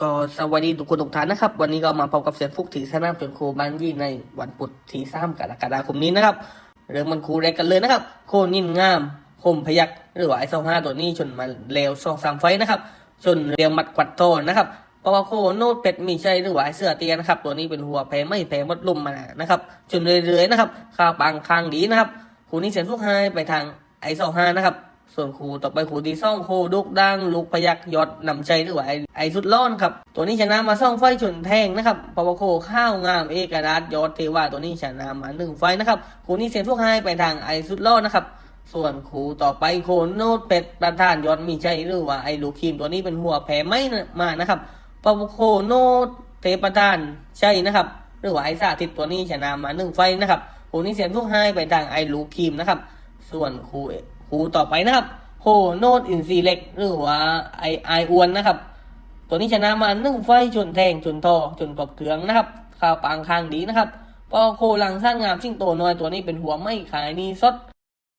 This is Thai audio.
ก็สวัสดีทุกคนทุกท่านนะครับ วันนี้ก็มาพบกับเสียงฟุกถีสนามเป็นครูบานยี่ในวันพุธที่สามกรกฎาคมนี้นะครับ เริ่มมันครูแรกกันเลยนะครับ โคนินงามคมพยักหรือว่าไอ้สองห้าตัวนี้ชนมาเลวสองสามไฟนะครับชนเรียงมัดกวัดโทนนะครับเพราะวาโคโนดเป็ดมีชัยหรือว่าไอเสือเตียนะครับ ตัวนี้เป็นหัวแพ้ไม่แพ้มดลุ่มมานะครับชนเรื่อยๆนะครับข้าวปังคางดีนะครับครูนี้เสียงฟุกไฮไปทางไอ้สองห้านะครับ ส่วนครูต่อไปครูที่ซ่องโคดุกดังลูกพยักยอดนำใจหรือว่าไอ้ไอสุดร้อนครับ ตัวนี้ชนะมาซ่องไฟชนแทงนะครับปวโคข้าวงามเอกราชยอดเทวาตัวนี้ชนะมาหนึ่งไฟนะครับครูนี้เสียงทุกให้ไปทางไอสุดร้อนนะครับส่วนครูต่อไปโคโนดเป็ดประธานยอดมีใจหรือว่าไอ้ลูกคีมตัวนี้เป็นหัวแผลไม่มานะครับปวโคโนดเทประธานใช่นะครับ หรือว่าไอ้สาธิตตัวนี้ชนะมาหนึ่งไฟนะครับครูนี้เสียงทุกให้ไปทางไอ้ลูกคีมนะครับ ส่วนครู ครูต่อไปนะครับโฮโนดอินซีเล็กหรือว่าไอไออวนนะครับ ตัวนี้ชนะมาหนึ่งไฟชนแทงชนทอจนกบเถืองนะครับข่าวปางคางดีนะครับพอโคลังสร้างงามชิงโตน้อยตัวนี้เป็นหัวไม่ขายนี่สด